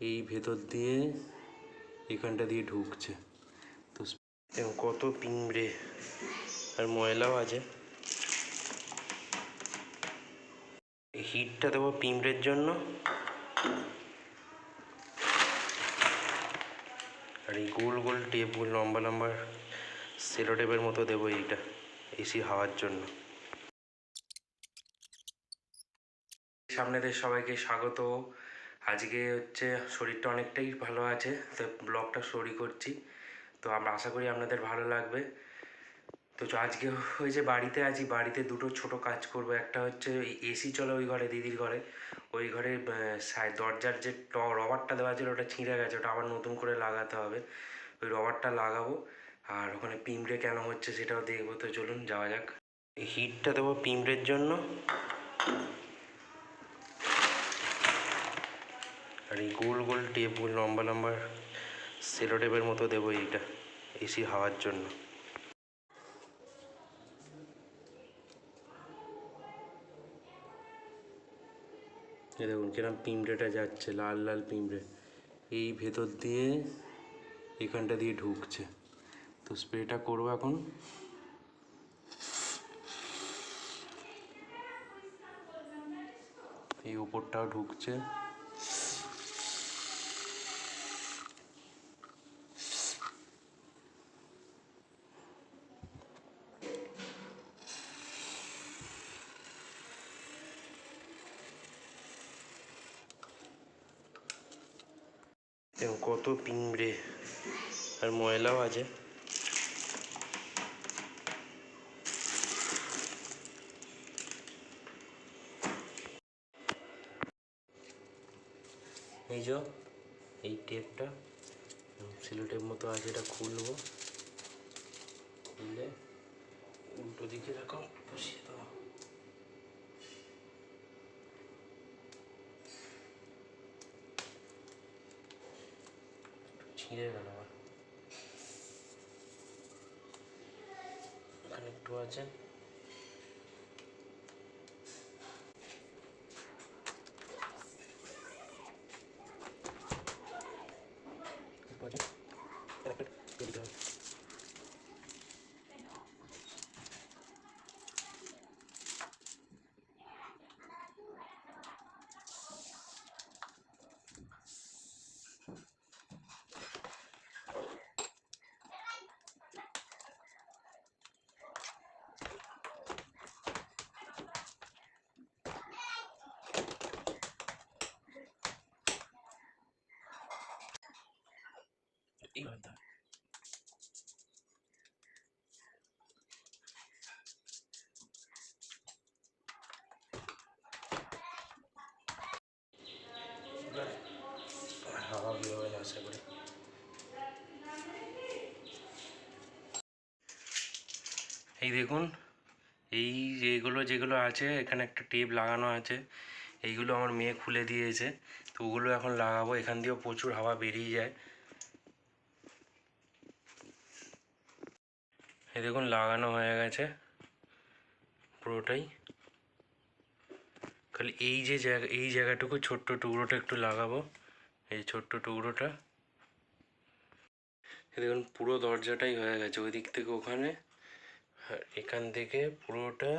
এই ভেতর দিয়ে এখানটা দিয়ে ঢুকছে। তো কত পিঁমড়ে আর ময়লাও আছে। হিটটা দেবো পিঁমড়ের জন্য। আর এই গোল গোল টেপগুলো, লম্বা লম্বা সেলো টেপের মতো দেবো এইটা এসি হাওয়ার জন্য। সামনেদের সবাইকে স্বাগত। আজকে হচ্ছে শরীরটা অনেকটাই ভালো আছে, তো ব্লগটা শুরু করছি। তো আমরা আশা করি আপনাদের ভালো লাগবে। তো আজকে হয়েছে বাড়িতে আছি, বাড়িতে দুটো ছোট কাজ করব। একটা হচ্ছে এসি চলে ওই ঘরে, দিদির ঘরে। ওই ঘরে দরজার যে ট- রবারটা দেওয়া ছিল ওটা ছিঁড়ে গেছে, ওটা আবার নতুন করে লাগাতে হবে। ওই রবারটা লাগাবো, আর ওখানে পিঁমড়ে কেন হচ্ছে সেটাও দেখব। তো চলুন, যাওয়া যাক। হিটটা দেবো পিঁমড়ের জন্য। আর এই গোল গোল টেপগুলো লম্বা লম্বা সেলো টেপের মতো দেবো এইটা, এসি হাওয়ার জন্য। এই দেখুন কিরম পিঁমড়েটা যাচ্ছে, লাল লাল পিঁমড়ে এই ভেতর দিয়ে এখানটা দিয়ে ঢুকছে। তো স্প্রেটা করব এখন। এই উপরটাও ঢুকছে। এবং কত পিঁমড়ে আর ময়লাও আছে। এই যে, এই টেপটা সিলো টেপ মতো আছে, এটা খুলবো খুললে উল্টো দিকে রাখো বসিয়ে দেবো। আবার এখানে একটু আছে একটু আছে আর একটা দিয়ে দিতে হবে। এই দেখুন, এই যেগুলো যেগুলো আছে, এখানে একটা টেপ লাগানো আছে, এইগুলো আমার মেয়ে খুলে দিয়েছে, তো ওগুলো এখন লাগাবো, এখান দিয়েও প্রচুর হাওয়া বেরিয়ে যায়। এই দেখুন লাগানো হয়ে গেছে। পুরোটাই। খালি এই যে জায়গা এই জায়গাটুকু, ছোট্ট টুকরোটা একটু লাগাবো। এই ছোট্ট টুকরোটা। দেখুন, পুরো দরজাটাই হয়ে গেছে ওই দিক থেকে ওখানে। এখান থেকে পুরোটা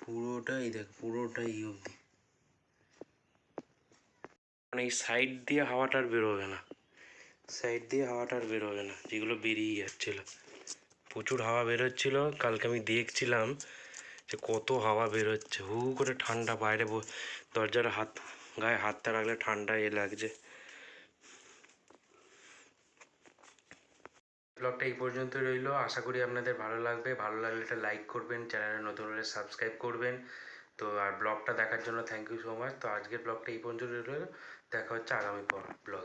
পুরোটা এই দেখ পুরোটা এই অবধি। মানে এই সাইড দিয়ে হাওয়াটা আর বেরোবে না। সাইড দিয়ে হাওয়াটা আর বেরোবে না, যেগুলো বেরিয়ে যাচ্ছিল। প্রচুর হাওয়া বেরোচ্ছিল। কালকে আমি দেখছিলাম যে কত হাওয়া বেরোচ্ছে। হু করে ঠান্ডা, বাইরে দরজার হাত, গায়ে হাতটা রাখলে ঠান্ডা এ লাগছে। ব্লগটা এই পর্যন্ত রইল। আশা করি আপনাদের ভালো লাগবে। ভালো লাগলে একটা লাইক করবেন, চ্যানেলে নতুন হলে সাবস্ক্রাইব করবেন। তো আর ব্লগটা দেখার জন্য থ্যাংক ইউ সো মাচ তো আজকের ব্লগটা এই পর্যন্ত রইল। দেখা হচ্ছে আগামী ব্লগে।